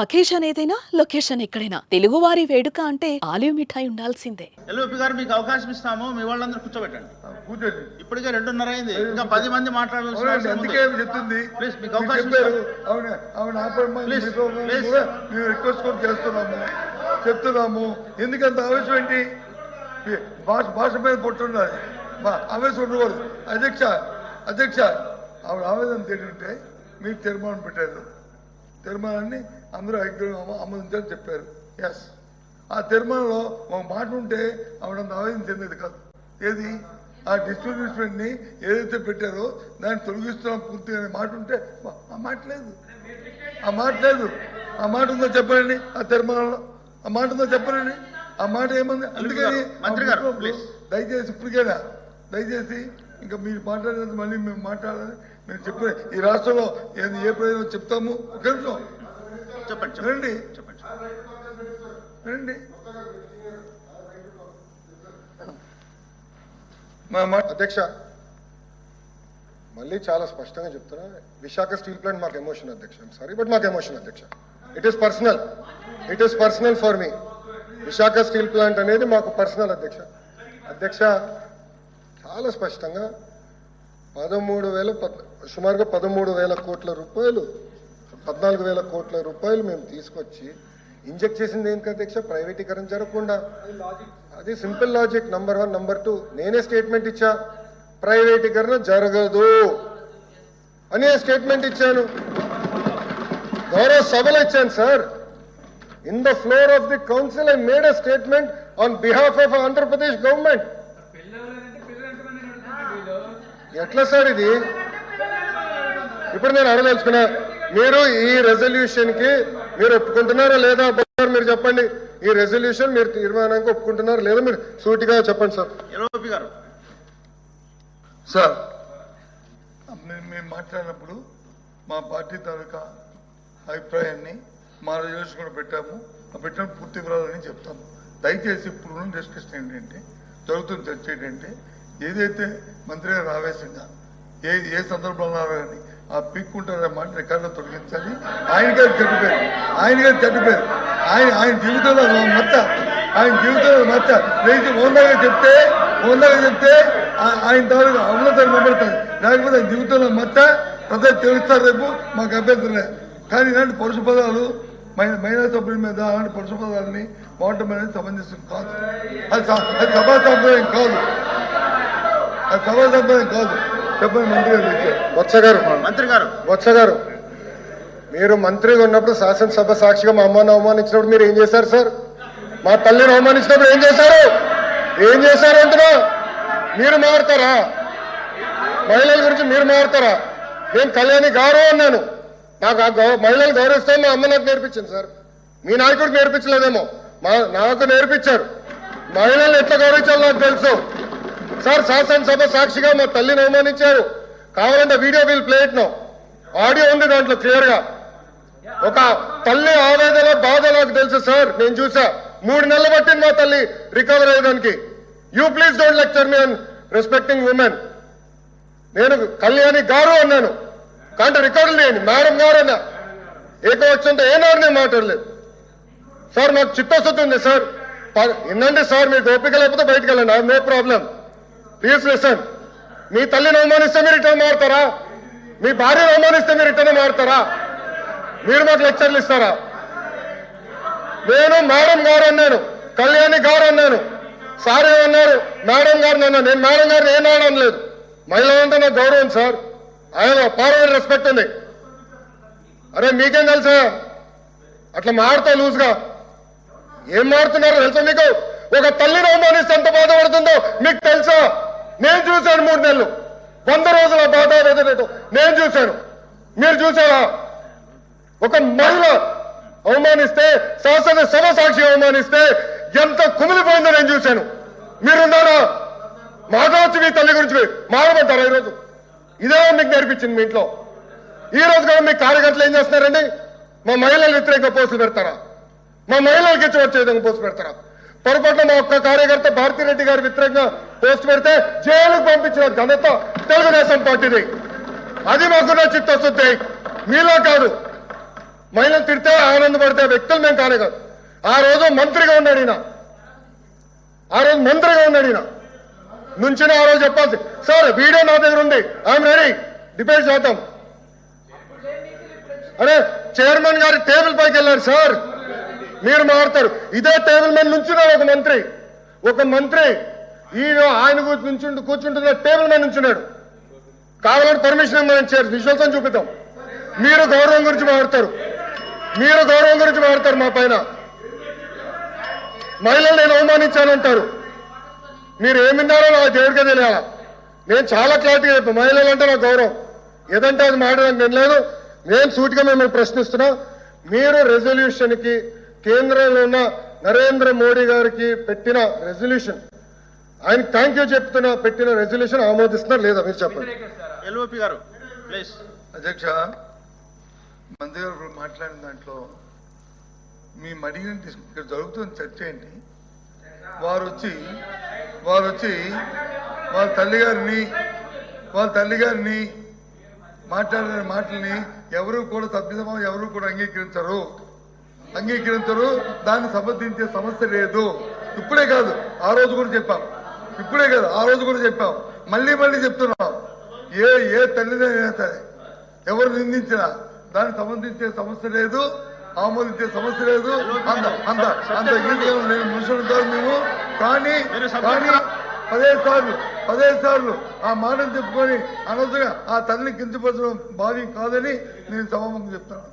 Occasion ఏదైనా location ఎక్కడైనా. తెలుగువారి వేడుక అంటే ఆలివ్ మిఠాయి ఉండాల్సిందే. ఎల్ఓపి గారు మీకు అవకాశం ఇస్తాము మీ వాళ్ళందరూ కూర్చోబెట్టండి. కూర్చోండి. ఇప్పటికే రెండున్నర అయింది. ఇంకా పది మంది అవసరం అందుకే. చెప్తుంది. ప్లీజ్, మీకు అవకాశం మేము రిక్వెస్ట్ కూడా చేస్తున్నాము. చెప్తున్నాము. ఎందుకంత ఆవేశం ఏంటి? భాష భాష మీద పుట్టుండాలి ఆవేశం ఉండకూడదు. అధ్యక్ష అధ్యక్ష ఆవిడ ఆవేదన ఏంటంటే మీరు తీర్మానం పెట్టారు. తీర్మానాన్ని అందరూ ఐక్యం ఆమోదించాలని చెప్పారు. ఎస్ ఆ తీర్మానంలో ఒక మాట ఉంటే ఆవిడంత ఆవేదన చెందేది కాదు. ఏది? ఆ డిస్ట్రిబ్యూషన్ని ఏదైతే పెట్టారో దాన్ని తొలగిస్తున్నాం పూర్తిగా అనే మాట ఉంటే ఆ- మాట లేదు. ఆ మాట లేదు. ఆ మాట ఉందో చెప్పండి ఆ తీర్మానంలో. ఆ మాట ఉందో చెప్పండి ఆ మాట ఏముంది? అందుకని. దయచేసి ఇప్పటికైనా? దయచేసి ఇంకా మీరు మాట్లాడేది మళ్ళీ మేము మాట్లాడాలని మేము చెప్పే ఈ రాష్ట్రంలో ఏ ప్రయోజనం చెప్తాము? ఒక నిమిషం. చెప్పండి చెప్పండి. మా అధ్యక్ష మళ్ళీ చాలా స్పష్టంగా చెప్తున్నా విశాఖ స్టీల్ ప్లాంట్ మాకు ఎమోషన్ అధ్యక్ష. సారీ బట్ మాకు ఎమోషన్ అధ్యక్ష. It is personal it is personal for me Visakha steel plant అనేది మాకు పర్సనల్ అధ్యక్ష. అధ్యక్ష చాలా స్పష్టంగా పదమూడు వేల సుమారుగా పదమూడు వేల కోట్ల రూపాయలు పద్నాలుగు వేల కోట్ల రూపాయలు మేము తీసుకొచ్చి ఇంజెక్ట్ చేసింది ఏంటి అధ్యక్ష? ప్రైవేటీకరణ జరగకుండా. అది simple logic number one number two నేనే స్టేట్మెంట్ ఇచ్చా. ప్రైవేటీకరణ జరగదు. అనే స్టేట్మెంట్ ఇచ్చాను. గౌరవ సభలో ఇచ్చాను sir in the floor of the council I made a statement on behalf of Andhra Pradesh government ఎట్లా సార్ ఇది? ఇప్పుడు నేను అడగదలుచుకున్నా. మీరు ఈ రెజల్యూషన్కి మీరు ఒప్పుకుంటున్నారా లేదా బాబు మీరు చెప్పండి. ఈ రెజల్యూషన్ మీరు తీర్మానానికి ఒప్పుకుంటున్నారా లేదా మీరు సూటిగా చెప్పండి సార్. గారు. సార్. మేము మేము మాట్లాడినప్పుడు మా పార్టీ తాలూకా అభిప్రాయాన్ని మా రిజర్వేషన్ కూడా పెట్టాము. ఆ పెట్టిన పూర్తి వివరాలని చెప్తాము. దయచేసి ఇప్పుడు డిస్కషన్ ఏంటంటే జరుగుతున్న చర్చ ఏంటంటే ఏదైతే మంత్రి గారు ఆవేశంగా ఏ ఏ సందర్భంలో కానీ ఆ పిక్కుంటారనే మాట రికార్డులో తొలగించాలి. ఆయనకే చెడ్డిపోయారు ఆయనకే చెడ్డిపోయారు ఆయన ఆయన జీవితంలో మచ్చ. ఆయన జీవితంలో మచ్చ. లేచి ఓందాగా చెప్తే ఓందాగా చెప్తే ఆ- ఆయన తాలూకు అమలతో నిలబడతారు లేకపోతే ఆయన జీవితంలో మచ్చ. ప్రజలు తెలుస్తారు రేపు మాకు అభ్యర్థులే కానీ ఇలాంటి పరుష పదాలు మహిళా సభ్యుల మీద అలాంటి పరుష పదాలని వాడటం అనేది కాదు. అది అది సభా సంప్రదాయం కాదు. అది సభా సంప్రదాయం కాదు. చెప్పండి మంత్రి వత్స గారు. మంత్రి గారు. వత్స గారు మీరు మంత్రిగా ఉన్నప్పుడు శాసనసభ సాక్షిగా మా అమ్మని అవమానించినప్పుడు మీరు ఏం చేశారు సార్? మా తల్లిని అవమానించినప్పుడు ఏం చేశారు? ఏం చేశారు అంటున్నా మీరు మారుతారా? మహిళల గురించి మీరు మారుతారా? నేను కళ్యాణి గౌరవం అన్నాను. నాకు ఆ గౌరవ మహిళలు గౌరవిస్తే మా అమ్మ నాకు నేర్పించింది సార్. మీ నాయకుడికి నేర్పించలేదేమో. మా నాకు నేర్పించారు. మహిళలు ఎట్లా గౌరవించాలో నాకు తెలుసు. సార్ శాసనసభ సాక్షిగా మా తల్లిని అవమానించారు. కావాలంటే video we'll play it audio ఉంది దాంట్లో క్లియర్గా ఒక తల్లి ఆవేదన బాధ నాకు తెలుసు సార్ నేను చూసా. మూడు నెలలు పట్టింది మా తల్లి రికవర్ అయ్యేదానికి. You please don't lecture me and respecting women నేను కళ్యాణి గారు అన్నాను. కానీ రికార్డు లేని మేడం గారు అన్నా. ఏకవచ్చంతో ఏనాడు నేను మాట్లాడలేదు. సార్ నాకు చిత్తశుద్ధి ఉంది సార్. ప- సార్ మీకు ఓపిక లేకపోతే బయటకు వెళ్ళండి. నో ప్రాబ్లం ప్లీజ్ లిసన్ మీ తల్లిని అవమానిస్తే మీరు రిటర్న్ మారుతారా? మీ భార్యను అవమానిస్తే మీరు రిటర్న్ మారుతారా? మీరు మాకు లెక్చర్లు ఇస్తారా? నేను మేడం గారు అన్నాను కళ్యాణి గారు అన్నాను సార్ ఏమన్నారు మేడం గారిని అన్నాను. నేను మేడం గారిని ఏం అనడం లేదు మహిళలంటే నాకు గౌరవం సార్. ఆయన పార్వల్ రెస్పెక్ట్ ఉంది. అరే మీకేం తెలుసా? అట్లా మారుతా లూజ్గా. ఏం మారుతున్నారో తెలుసా మీకు? ఒక తల్లిని అవమానిస్తే ఎంత బాధపడుతుందో మీకు తెలుసా? నేను చూశాను మూడు నెలలు. వంద రోజుల బాధ వెదటట్టు నేను చూశాను. మీరు చూసారా ఒక మహిళ అవమానిస్తే శాసన సభ సాక్షి అవమానిస్తే ఎంత కుమిలిపోయిందో నేను చూశాను. మీరున్నారా? మాట్లాడచ్చు మీ తల్లి గురించి మారమంటారా ఈరోజు? ఇదే మీకు నేర్పించింది మీ ఇంట్లో. ఈ రోజు కూడా మీ కార్యకర్తలు ఏం చేస్తున్నారండి? మా మహిళలు వ్యతిరేక పోస్టులు పెడతారా? మా మహిళలకి ఇచ్చి వచ్చే విధంగా పోస్ట్ పెడతారా? పొరపాటున మా ఒక్క కార్యకర్త భారతిరెడ్డి గారి వ్యతిరేకంగా పోస్ట్ పెడితే జైలుకు పంపించిన ఘనత తెలుగుదేశం పార్టీది. అది మాకున్న చిత్తశుద్ధి. మీలో కాదు. మహిళలు తిడితే ఆనందపడితే వ్యక్తులు మేము కానే కాదు. ఆ రోజు మంత్రిగా ఉన్నాడు ఈయన. ఆ రోజు మంత్రిగా ఉన్నాడు ఈయన. నుంచి ఆ రోజు చెప్పాల్సి సార్ వీడియో నా దగ్గర ఉంది. I'm ready. డిబేట్ చేద్దాం. అరే చైర్మన్ గారి టేబుల్ పైకి వెళ్ళారు సార్. మీరు మారుతారు. ఇదే టేబుల్ మీద నుంచి ఒక మంత్రి. ఒక మంత్రి ఈయన ఆయన కూర్చు- కూర్చుంటున్న టేబుల్ మీద నుంచున్నాడు. కావాలంటే పర్మిషన్ ఇవ్వమని చేరు విశ్వాసం చూపిద్దాం. మీరు గౌరవం గురించి మాట్లాడతారు. మీరు గౌరవం గురించి మాట్లాడతారు మా పైన. మహిళలు నేను అవమానించానంటారు మీరు ఏమిన్నారో నా దేవుడికే తెలియాలా? నేను చాలా క్లారిటీగా చెప్పాను. మహిళలు అంటే నా గౌరవం. ఏదంటే అది మాట్లాడడానికి నేను లేదు. నేను సూటిగా మిమ్మల్ని ప్రశ్నిస్తున్నా. మీరు రెజల్యూషన్కి కేంద్రంలో ఉన్న నరేంద్ర మోడీ గారికి పెట్టిన రెజల్యూషన్ ఆయన థ్యాంక్ యూ చెప్తున్నా పెట్టిన రెజల్యూషన్ ఆమోదిస్తున్నారు లేదా మీరు చెప్పండి. ఎల్ఓపి గారు ప్లీజ్. అధ్యక్ష మంత్రి గారు మాట్లాడిన దాంట్లో మేము అడిగిన డిస్- ఇక్కడ జరుగుతున్న చర్చ ఏంటి? వారు వచ్చి వారు వచ్చి వాళ్ళ తల్లిగారిని వాళ్ళ తల్లిగారిని మాట్లాడిన మాటల్ని ఎవరు కూడా సభ్యతమా ఎవరు కూడా అంగీకరించరు. అంగీకరించరు దాన్ని సమర్థించే సమస్య లేదు. ఇప్పుడే కాదు ఆ రోజు కూడా చెప్పాం. ఇప్పుడే కాదు ఆ రోజు కూడా చెప్పాం మళ్ళీ మళ్ళీ చెప్తున్నాం ఏ ఏ తల్లిదైనా సరే ఎవరు నిందించినా దాన్ని సంబంధించే సమస్య లేదు ఆమోదించే సమస్య లేదు. అంత అంత అంత నేను మనుషులు కాదు మేము. కానీ కానీ. పదిహేను సార్లు పదిహేను సార్లు ఆ మాటలు చెప్పుకొని అనవసరంగా ఆ తల్లిని కించపరచడం భావ్యం కాదని నేను సభముఖం చెప్తున్నాను.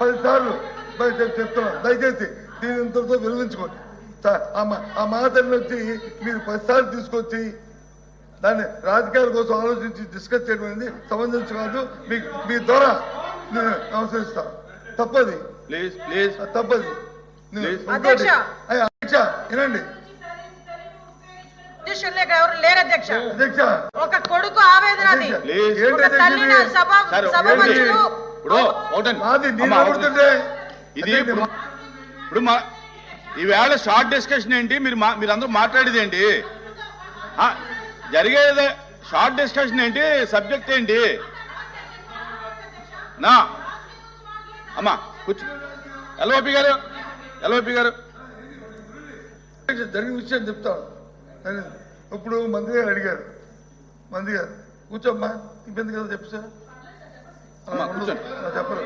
పది సార్లు పది చెప్- చెప్తున్నాను. దయచేసి దీని ఇంతటితో విరమించుకోండి. సా- ఆ మా- ఆ మాటలను వచ్చి మీరు పదిసార్లు తీసుకొచ్చి దాన్ని రాజకీయాల కోసం ఆలోచించి డిస్కస్ చేయడం అనేది సమంజసం కాదు. మీ మీ ద్వారా నేను నమస్కరిస్తాను తప్పది. Please please. అది తప్పది. అధ్యక్ష. వినండి. ఎవరు లేరు అధ్యక్ష? ఒక కొడుకు ఆవేదన ఇది? ఇప్పుడు మా ఈవేళ షార్ట్ డిస్కషన్ ఏంటి? మీరు మీరందరూ మాట్లాడేది ఏంటి? జరిగేది షార్ట్ డిస్కషన్ ఏంటి? సబ్జెక్ట్ ఏంటి? నా. అమ్మా కూర్చో. ఎల్ఓపి గారు ఎల్ఓపి గారు. జరిగిన విషయం చెప్తాను ఇప్పుడు మంత్రి గారు అడిగారు. మంత్రి గారు కూర్చోమ్మా. ఇబ్బంది కదా చెప్పు సార్. చెప్పరు.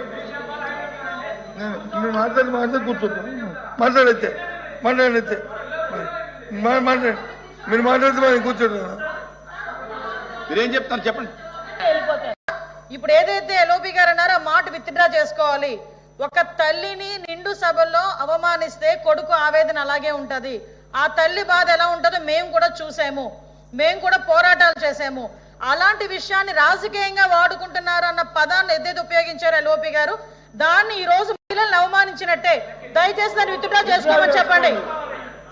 నేను మీరు మాట్లాడి మాట్లాడి కూర్చోండి మాట్లాడైతే మాట్లాడైతే. మా- మాట్లాడి. మీరు మాట్లాడితే కూర్చోండి. మీరేం చెప్తారు చెప్పండి. ఇప్పుడు ఏదైతే ఎల్ఓపి గారు అన్నారో ఆ మాట విత్డ్రా చేసుకోవాలి. ఒక తల్లిని నిండు సభల్లో అవమానిస్తే కొడుకు ఆవేదన అలాగే ఉంటది. ఆ తల్లి బాధ ఎలా ఉంటుందో మేము కూడా చూసాము. మేము కూడా పోరాటాలు చేసాము. అలాంటి విషయాన్ని రాజకీయంగా వాడుకుంటున్నారు అన్న పదాన్ని ఏదైతే ఉపయోగించారో ఎల్ఓపి గారు దాన్ని ఈ మహిళలను అవమానించినట్టే దయచేసి దాన్ని విత్డ్రా చేసుకోమని చెప్పండి.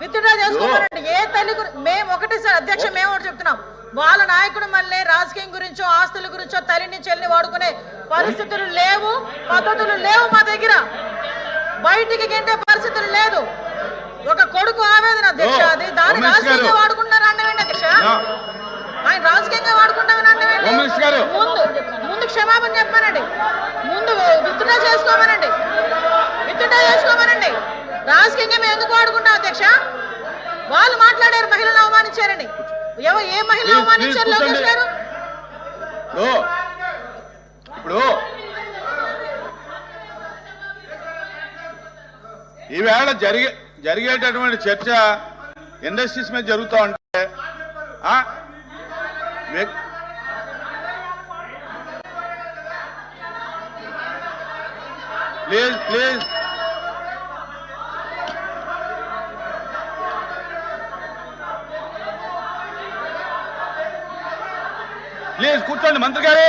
విత్డ్రా చేసుకోమనండి. ఏ తల్లి మేము ఒకటే సార్ అధ్యక్ష మేము ఒకటి చెప్తున్నాం. వాళ్ళ నాయకుడు మళ్ళీ రాజకీయం గురించో ఆస్తుల గురించో తల్లిని చెల్లిని వాడుకునే పరిస్థితులు లేవు పద్ధతులు లేవు మా దగ్గర. బయటికి గెంటే పరిస్థితులు లేదు. ఒక కొడుకు ఆవేదన అధ్యక్ష అది దాన్ని రాజకీయంగా. వాడుకుంటున్నారు అన్నవేంటి అధ్యక్ష. ఆయన రాజకీయంగా వాడుకుంటామని. ముందు ముందు క్షమాపణ చెప్పానండి ముందు విత్డ్రా చేసుకోమనండి. విత్డ్రా చేసుకోమనండి. రాజకీయంగా మేము ఎందుకు వాడుకుంటాం అధ్యక్ష? వాళ్ళు మాట్లాడారు మహిళలను అవమానించారని. ఎవరు ఏ మహిళ అవమానించారు లోకేష్. గారు? ఇప్పుడు ఈవేళ జరిగే జరిగేటటువంటి చర్చ ఇండస్ట్రీస్ మీద జరుగుతూ ఉంటే ప్లీజ్ ప్లీజ్ ప్లీజ్ కూర్చోండి మంత్రి గారు.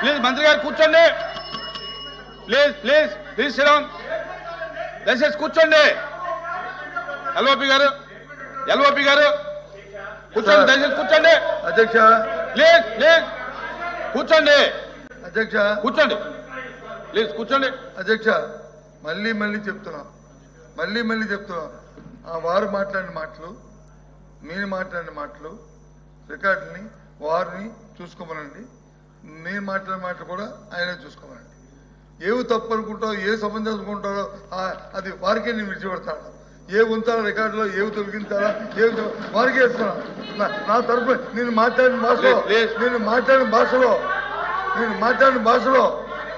ప్లీజ్ మంత్రి గారు కూర్చోండి. ప్లీజ్ ప్లీజ్ ప్లీజ్ శ్రీరామ్ దయచేసి కూర్చోండి. ఎల్ఓపి గారు ఎల్ఓపి గారు కూర్చోండి. దయచేసి కూర్చోండి. అధ్యక్ష ప్లీజ్ ప్లీజ్. కూర్చోండి. అధ్యక్ష. కూర్చోండి. ప్లీజ్ కూర్చోండి. అధ్యక్ష మళ్ళీ మళ్ళీ చెప్తున్నాం. మళ్ళీ మళ్ళీ చెప్తున్నాం. ఆ వారు మాట్లాడిన మాటలు మీరు మాట్లాడిన మాటలు రికార్డుని వారిని చూసుకోమనండి. నేను మాట్లాడిన మాటలు కూడా ఆయనే చూసుకోమనండి. ఏవి తప్పు అనుకుంటారో ఏ అనుకుంటారో ఆ- అది వారికే నేను విడిచిపెడతాను. ఏ ఉంచాలో రికార్డులో ఏవి తొలగించాలా ఏవి వారికే నా- తరపు నేను మాట్లాడిన భాషలో. నేను మాట్లాడిన భాషలో నేను మాట్లాడిన భాషలో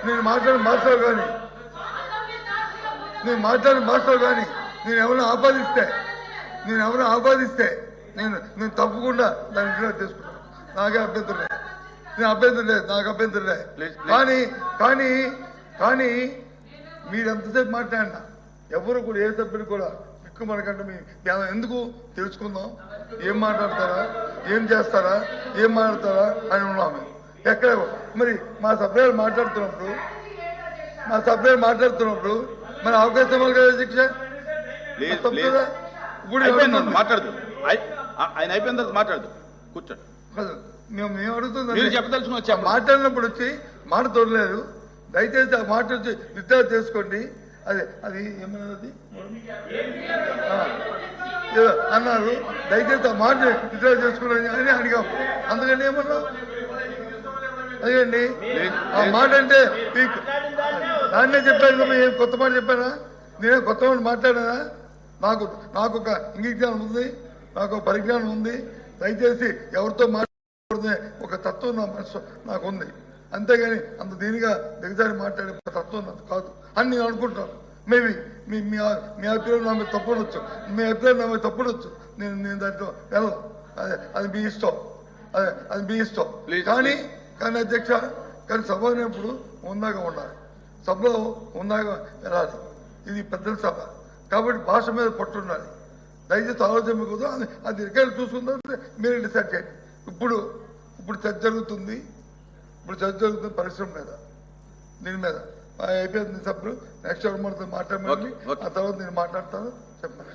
నేను మాట్లాడిన భాషలో కానీ నేను మాట్లాడిన భాషలో కానీ నేను ఎవరైనా ఆపాదిస్తే నేను ఎవరైనా ఆపాదిస్తే నేను నేను తప్పకుండా దాన్ని ఇంట్లో తీసుకుంటాను నాకే అభ్యంతరం లేదు నేను అభ్యంతరం లేదు నాకు అభ్యంతరం లేదు. కానీ కానీ కానీ మీరు ఎంతసేపు మాట్లాడినా ఎవరు కూడా ఏ సభ్యులు కూడా మనకంటే మీ మేము ఎందుకు తెలుసుకుందాం? ఏం మాట్లాడతారా? ఏం చేస్తారా? ఏం మాట్లాడతారా? అని ఉన్నాము ఎక్కడ? మరి మా సభ్యులు మాట్లాడుతున్నప్పుడు మా సభ్యులు మాట్లాడుతున్నప్పుడు మరి అవకాశం కదా శిక్ష? ఇప్పుడు మాట్లాడదు. ఆయన అయిపోయిన తర్వాత మాట్లాడదు. కూర్చోండి. మేము మేము అడుగుతుంది చెప్పండి మాట్లాడినప్పుడు వచ్చి మాట తోడలేదు. దయచేసి ఆ మాట వచ్చి విత్డ్రా చేసుకోండి. అదే అది ఏమన్నది అన్నారు. దయచేసి ఆ మాట విత్డ్రా చేసుకున్నాను అని అడిగాం. అందుకని ఏమన్నా అదేండి ఆ మాట అంటే మీకు దాన్నే చెప్పాను ఏం కొత్త మాట చెప్పానా నేనే కొత్త మాట మాట్లాడానా? నాకు నాకు ఒక ఇంగిజ్ఞానం ఉంది నాకు ఒక పరిజ్ఞానం ఉంది. దయచేసి ఎవరితో మాట్లాడకూడదనే ఒక తత్వం నా మనసు నాకు ఉంది. అంతేగాని అంత దీనిగా దిగజారి మాట్లాడే తత్వం నాకు కాదు. అని నేను అనుకుంటాను. మేబీ మీ మీ మీ అభిప్రాయం నా మీద తప్పుడొచ్చు మీ అభిప్రాయం నా మీద తప్పుడొచ్చు నేను నేను దాంట్లో వెళ్ళను. అదే అది మీ ఇష్టం. అదే అది మీ ఇష్టం. కానీ కానీ అధ్యక్ష కానీ సభ అనేప్పుడు ఉందాగా ఉండాలి. సభలో ఉందాగా వెళ్ళాలి ఇది పెద్దల సభ. కాబట్టి భాష మీద పట్టు ఉండాలి. దయచేసి ఆలోచన మీకు. అది అది రికార్డు చూసుకుందాం మీరు డిసైడ్ చేయండి. ఇప్పుడు ఇప్పుడు చర్చ జరుగుతుంది. ఇప్పుడు చర్చ జరుగుతుంది పరిశ్రమ మీద దీని మీద అయిపోయింది సభ్యులు నెక్స్ట్ ఎవరు okay. ఆ తర్వాత నేను మాట్లాడతాను చెప్పండి